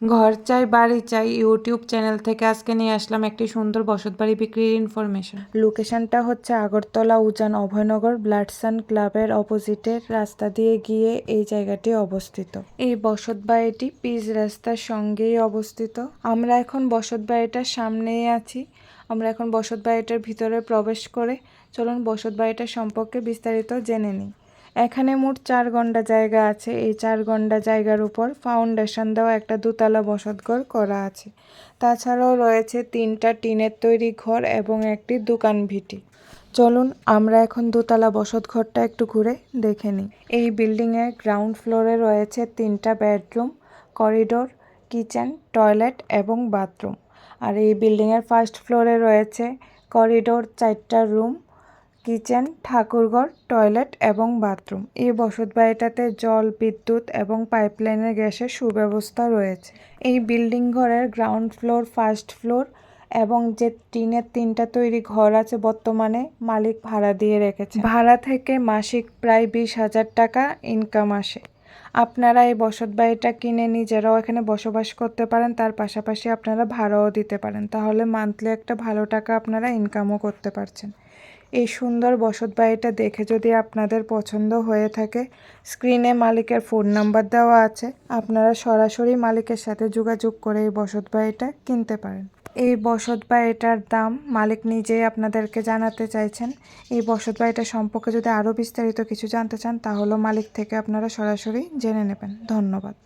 ঘর চাই, বাড়ি চাই, ইউটিউব চ্যানেল থেকে আজকে নিয়ে আসলাম একটি সুন্দর বসত বাড়ি বিক্রির ইনফরমেশন লোকেশনটা হচ্ছে আগরতলা, উজান, অভয়নগর, ব্লাডসান ক্লাবের অপোজিটের রাস্তা দিয়ে গিয়ে এই জায়গাটি অবস্থিত। এই বসত বাড়িটি পিচ রাস্তার সঙ্গেই অবস্থিত। আমরা এখন বসত বাড়িটার সামনেই আছি। আমরা এখন বসত বাড়িটার ভিতরে প্রবেশ করে চলুন বসত বাড়িটার সম্পর্কে বিস্তারিত জেনে নিই। এখানে মোট চার গন্ডা জায়গা আছে। এই চার গন্ডা জায়গার উপর ফাউন্ডেশন দেওয়া একটা দোতলা বসতঘর করা আছে। তাছাড়াও রয়েছে তিনটা টিনের তৈরি ঘর এবং একটি দোকান ভিটি। চলুন, আমরা এখন দোতলা বসত ঘরটা একটু ঘুরে দেখে নিই। এই বিল্ডিংয়ের গ্রাউন্ড ফ্লোরে রয়েছে তিনটা বেডরুম, করিডোর, কিচেন, টয়লেট এবং বাথরুম। আর এই বিল্ডিংয়ের ফার্স্ট ফ্লোরে রয়েছে করিডোর, চারটা রুম কিচেন, ঠাকুরঘর, টয়লেট এবং বাথরুম। এই বসতবাড়িটাতে জল, বিদ্যুৎ এবং পাইপলাইনের গ্যাসের সুব্যবস্থা রয়েছে। এই বিল্ডিং ঘরের গ্রাউন্ড ফ্লোর, ফার্স্ট ফ্লোর এবং যে টিনের তিনটা তৈরি ঘর আছে বর্তমানে মালিক ভাড়া দিয়ে রেখেছে। ভাড়া থেকে মাসিক প্রায় বিশ হাজার টাকা ইনকাম আসে। আপনারা এই বসত বাড়িটা কিনে নিজেরাও এখানে বসবাস করতে পারেন, তার পাশাপাশি আপনারা ভাড়াও দিতে পারেন। তাহলে মান্থলি একটা ভালো টাকা আপনারা ইনকামও করতে পারছেন। এই সুন্দর বসত বাড়িটা দেখে যদি আপনাদের পছন্দ হয়ে থাকে, স্ক্রিনে মালিকের ফোন নাম্বার দেওয়া আছে। আপনারা সরাসরি মালিকের সাথে যোগাযোগ করে এই বসত বাড়িটা কিনতে পারেন। এই বসত বাড়িটার দাম মালিক নিজেই আপনাদেরকে জানাতে চাইছেন। এই বসত বাড়িটা সম্পর্কে যদি আরও বিস্তারিত কিছু জানতে চান তাহলে মালিক থেকে আপনারা সরাসরি জেনে নেবেন। ধন্যবাদ।